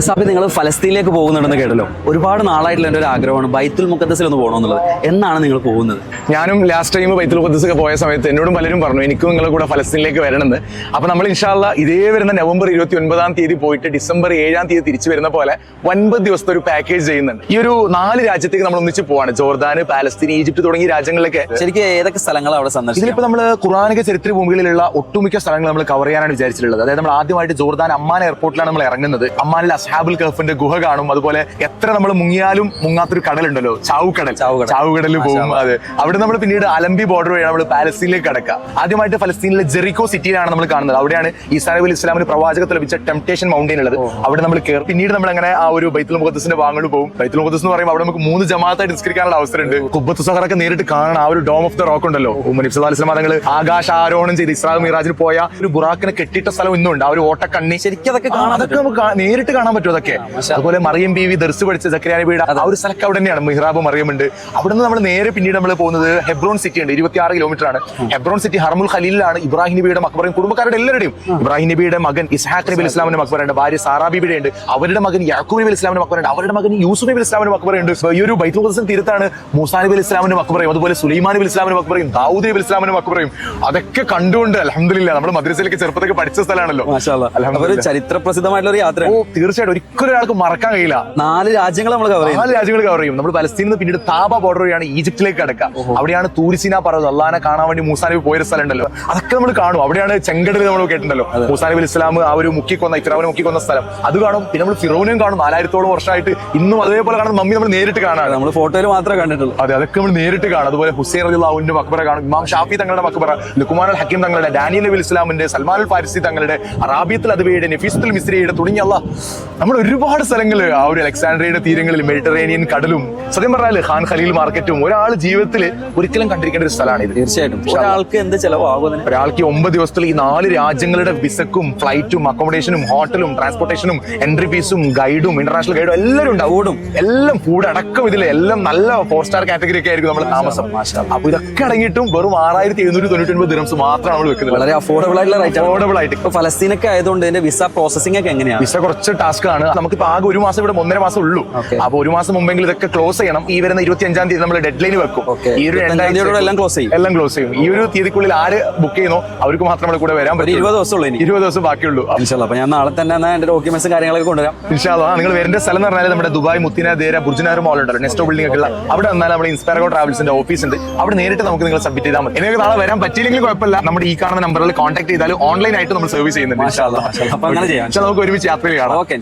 സഭ നിങ്ങൾ ഫലസ്തീനിലേക്ക് പോകുന്നുണ്ടെന്ന് കേട്ടല്ലോ. ഒരുപാട് നാളായിട്ടുള്ള എന്റെ ഒരു ആഗ്രഹമാണ് ബൈത്തുൽ മുക്കദ്സിൽ ഒന്ന് പോകണമെന്നുള്ളത്. എന്നാണ് നിങ്ങൾ പോകുന്നത്? ഞാനും ലാസ്റ്റ് ടൈം ബൈത്തുൽ ഖുദ്സ് ഒക്കെ പോയ സമയത്ത് എന്നോടും പലരും പറഞ്ഞു എനിക്കും നിങ്ങളുടെ കൂടെ ഫലസ്തീനിലേക്ക് വരണമെന്ന്. അപ്പൊ നമ്മൾ ഇൻഷാല്ല ഇതേ വരുന്ന നവംബർ ഇരുപത്തി ഒൻപതാം തീയതി പോയിട്ട് ഡിസംബർ ഏഴാം തീയതി തിരിച്ചു വരുന്ന പോലെ ഒൻപത് ദിവസത്തെ ഒരു പാക്കേജ് ചെയ്യുന്നുണ്ട്. ഈ ഒരു നാല് രാജ്യത്തേക്ക് നമ്മൾ ഒന്നിച്ച് പോവാണ്. ജോർദാൻ പാലസ്തീൻ ഈജിപ്ത് തുടങ്ങിയ രാജ്യങ്ങളിലൊക്കെ. ശരിക്കും ഏതൊക്കെ സ്ഥലങ്ങളാണ് അവിടെ സന്ദർശിച്ചത് ഇതിലിപ്പോ നമ്മൾ ഖുറാനിക ചരിത്ര ഭൂമികളിലുള്ള ഒട്ടുമിക്ക സ്ഥലങ്ങൾ നമ്മൾ കവർ ചെയ്യാനാണ് വിചാരിച്ചിട്ടുള്ളത്. അതായത് നമ്മൾ ആദ്യമായിട്ട് ജോർദാൻ അമ്മാൻ എയർപോർട്ടിലാണ് നമ്മൾ ഇറങ്ങുന്നത്. അമ്മാനിലെ അസ്ഹാബുൽ കഫിന്റെ ഗുഹ കാണും. അതുപോലെ എത്ര നമ്മൾ മുങ്ങിയാലും മുങ്ങാത്തൊരു കടലുണ്ടല്ലോ ചാവുകടൽ. ചാവുകടൽ. പോകും. അതെ. അവിടെ നമ്മൾ പിന്നീട് അലംബി ബോർഡർ വഴി നമ്മൾ പാലസ്തീനിലേക്ക് കടക്കുക. ആദ്യമായിട്ട് ഫലസ്തീനിലെ ജെറിക്കോ സിറ്റിയിലാണ് നമ്മൾ കാണുന്നത്. അവിടെയാണ് ഈസാ നബി അലൈഹി ഇസ്ലാമിന് പ്രവാചകത്ത് ലഭിച്ച ടെംപ്ടേഷൻ മൗണ്ടൈൻ ഉള്ളത്. അവിടെ നമ്മൾ കയറും പിന്നീട് നമ്മൾ അങ്ങനെ ആ ഒരു ബൈത്തുൽ മുഖദ്സിന്റെ ഭാഗങ്ങളിൽ പോകും. ബൈത്തുൽ മുഖദ്സ് എന്ന് പറയുമ്പോൾ അവിടെ നമുക്ക് മൂന്ന് ജമാഅത്തായിട്ട് നിസ്കരിക്കാനുള്ള അവസരമുണ്ട്. കുബത്ത് സഹറൊക്കെ നേരിട്ട് കാണണം. ആ ഒരു ഡോം ഓഫ് ദ റോക്ക് ഉണ്ടല്ലോ. തങ്ങൾ ആകാശ ആരോഹണം ചെയ്ത് ഇസ്ലാം മിറാജിന് പോയ ഒരു ബുറാക്കിനെ കെട്ടിയിട്ട സ്ഥലം ഇന്നുണ്ട്. ആ ഒരു ഓട്ടക്കണ്ണി. ശരിക്കും അതൊക്കെ കാണാം അതൊക്കെ നമുക്ക് നേരിട്ട് കാണാൻ പറ്റും അതൊക്കെ. അതുപോലെ മറിയം ബി വി ദർസ് പഠിച്ച വീട് ആ ഒരു സ്ഥലമൊക്കെ അവിടെ തന്നെയാണ്. മിഹ്റാബ് മറിയം ഉണ്ട് അവിടെ നിന്ന് നമ്മൾ നേരെ പിന്നീട് നമ്മൾ പോകുന്നത് ഹെബ്രോൺ സിറ്റി ഉണ്ട്. ഇരുപത്തിയാറ് കിലോമീറ്റർ ആണ് ഹെബ്രോൺ സിറ്റി ഹർമുൽ ഖലീലാണ് ഇബ്രാഹിം നബിയുടെ മക്ബറയും കുടുംബക്കാരുടെ എല്ലാവരുടെയും. ഇബ്രാഹിം നബിയുടെ മകൻ ഇസ്ഹാഖ് നബി ഇസ്ലാമിന്റെ മക്ബറുണ്ട് ഭാര്യ സാറാ ബിബിയുടെ ഉണ്ട് അവരുടെ മകൻ യാക്കൂബ് നബി ഇസ്ലാമിന്റെ മക്ബറുണ്ട് അവരുടെ മകൻ യൂസുഫ് നബി ഇസ്ലാമിന്റെ മക്ബറുണ്ട് ഈ ഒരു ബൈത്തുൽ തീരത്താണ് മൂസാ നബി ഇസ്ലാമിന്റെ മക്ബറയും അതുപോലെ സുലൈമാൻ നബി ഇസ്ലാമിന്റെ മക്ബറയും ദാവൂദ് നബി ഇസ്ലാമിന്റെ മക്ബറയും അതൊക്കെ കണ്ടുകൊണ്ട് അലഹമില്ല നമ്മൾ മദ്രസയിലേക്ക് ചെറുപ്പത്തൊക്കെ പഠിച്ച സ്ഥലമാണല്ലോ. ചരിത്ര പ്രസിദ്ധമായിട്ടുള്ള ഒരു ഓ യാത്രയാണ്. തീർച്ചയായിട്ടും. ഒരിക്കലും ഒരാൾക്ക് മറക്കാൻ കഴിയില്ല. നാല് രാജ്യങ്ങൾ നമ്മൾ കവർ നാല് രാജ്യങ്ങൾ കവർ ചെയ്യും. നമ്മൾ പലസ്തീനിൽ നിന്ന് പിന്നീട് താപ ബോർഡർ വഴിയാണ് ഈജിപ്തിലേക്ക് കടക്കുക. അവിടെയാണ് തൂരിസീന പറയുന്നത്. അള്ളഹാനെ കാണാൻ വേണ്ടി മൂസാനബി പോയൊരു സ്ഥലം ഉണ്ടല്ലോ അതൊക്കെ നമ്മൾ കാണും. അവിടെയാണ് ചെങ്കടൽ നമ്മൾ കേട്ടിട്ടുണ്ടല്ലോ. മൂസാനബി ഇസ്ലാം ആ ഒരു മുക്കിക്കൊന്ന ഇഫ്രാവിനെ മുക്കിക്കൊന്ന സ്ഥലം. അത് കാണും. പിന്നെ നമ്മൾ ഫിറോനും കാണും. നാലായിരത്തോളം വർഷമായിട്ട് ഇന്നും അതേപോലെ കാണുന്ന മമ്മി നമ്മൾ നേരിട്ട് കാണാണ് നമ്മൾ ഫോട്ടോയിൽ മാത്രമേ കണ്ടിട്ടുള്ളൂ. അതെ അതൊക്കെ നമ്മൾ നേരിട്ട് കാണും. അതുപോലെ ഹുസൈൻ അലി അള്ളാഹുവിന്റെ മക്ബറ കാണും. ഇമാം ഷാഫി തങ്ങളുടെ മക്ബറ ലുക്കുമാൻ അൽ ഹക്കീം തങ്ങളുടെ ഡാനിയൽ നബി ഇസ്ലാമിന്റെ സൽമാൻ അൽ ഫാരിസി തങ്ങളുടെ അറാബിയത്തിൽ അതിബിയുടെ നഫീസുൽ മിസ്രിയുടെ തുടങ്ങിയ അല്ല നമ്മൾ ഒരുപാട് സ്ഥലങ്ങൾ ആ ഒരു അലക്സാണ്ട്രിയയുടെ തീരങ്ങളിൽ മെഡിറ്ററേനിയൻ കടലും സത്യം പറഞ്ഞാൽ ഖാൻ ഖലീൽ മാർക്കറ്റും ഒരാൾ ജീവിതത്തിൽ ഒരിക്കലും കണ്ടിരിക്കേണ്ട ഒരു സ്ഥലമാണ് ഇത് തീർച്ചയായിട്ടും ഒരാൾക്ക് എന്ത് ചെലവാകും ഒരാൾക്ക് ഒമ്പത് ദിവസത്തിൽ ഈ നാല് രാജ്യങ്ങളുടെ വിസക്കും ഫ്ലൈറ്റും അക്കോമഡേഷനും ഹോട്ടലും ട്രാൻസ്പോർട്ടേഷനും എൻട്രി ഫീസും ഗൈഡും ഇന്റർനാഷണൽ ഗൈഡും എല്ലാവരും ഉണ്ടാവും ഫുഡും എല്ലാം കൂടെ അടക്കം ഇതിൽ എല്ലാം നല്ല ഫോർ സ്റ്റാർ കാറ്റഗറി ഒക്കെ ആയിരിക്കും നമ്മൾ താമസം. അപ്പൊ ഇതൊക്കെ അടങ്ങിയിട്ടും വെറും ആറായിരത്തി എഴുന്നൂറ്റി തൊണ്ണൂറ്റി ഒൻപത് ദിനംസ് മാത്രമാണ് നമ്മൾ വെക്കുന്നത്. വളരെ അഫോർഡബിൾ ആയിട്ടുള്ള റേറ്റ് അഫോർഡബിൾ ആയിട്ട്. ഇപ്പൊ ഫലസ്തീനൊക്കെ ആയതുകൊണ്ട് ഇതിന്റെ വിസ പ്രോസസിംഗ് ഒക്കെ എങ്ങനെയാണ്? വിസ കുറച്ച് ടാസ്ക് ആണ്. നമുക്കിപ്പോ ആകെ ഒരു മാസം ഇവിടെ ഒന്നര മാസം ഉള്ളൂ. അപ്പൊ ഒരു മാസം മുമ്പെങ്കിലും ഇതൊക്കെ ക്ലോസ് ചെയ്യണം. ഈ വരുന്ന ഇരുപത്തി അഞ്ചാം തീയതി നമ്മൾ ഡെഡ് ലൈൻ വെക്കും ഈ ഒരു 25 തീയതിയോടെ എല്ലാം ക്ലോസ് ചെയ്യും. എല്ലാം ക്ലോസ് ചെയ്യും. ഈ ഒരു തീയതിക്കുള്ളിൽ ആര് ബുക്ക് ചെയ്യുന്നോ? അവർക്ക് മാത്രം നമ്മുടെ കൂടെ വരാൻ പറ്റും ഇരുപത് ദിവസമുള്ളൂ ഇനി. ഇരുപത് ദിവസം ബാക്കിയുള്ളൂ. ഇൻഷാല്ലാ. അപ്പൊ ഞാൻ നാളെ തന്നെ എന്റെ ഡോക്യുമെന്റ്സും കാര്യങ്ങളൊക്കെ കൊണ്ടുവരാം. ഇൻഷാല്ലാ നിങ്ങൾ വരേണ്ട സ്ഥലം എന്ന് പറഞ്ഞാൽ നമ്മുടെ ദുബായ് മുത്തിന ദേര ബുർജിനാർ മോൾ ഉണ്ടല്ലോ. നെക്സ്റ്റ് ബിൽഡിംഗ് ഒക്കെ ഉള്ള. അവിടെ വന്നാൽ നമ്മുടെ ഇൻസ്പയർഗോ ട്രാവൽസിന്റെ ഓഫീസ് ഉണ്ട്. അവിടെ നേരിട്ട് നമുക്ക് നിങ്ങൾ സബ്മിറ്റ് ചെയ്താൽ മതി. നിങ്ങൾക്ക് നാളെ വരാൻ പറ്റിയില്ലെങ്കിൽ കുഴപ്പമില്ല. നമ്മുടെ ഈ കാണുന്ന നമ്പറിൽ കോൺടാക്ട് ചെയ്താൽ ഓൺലൈൻ ആയിട്ട് നമ്മൾ സർവീസ് ചെയ്യുന്നുണ്ട്. നമുക്ക് ഒരുമിച്ച് യാത്രയിൽ കാണാം ഓക്കെ.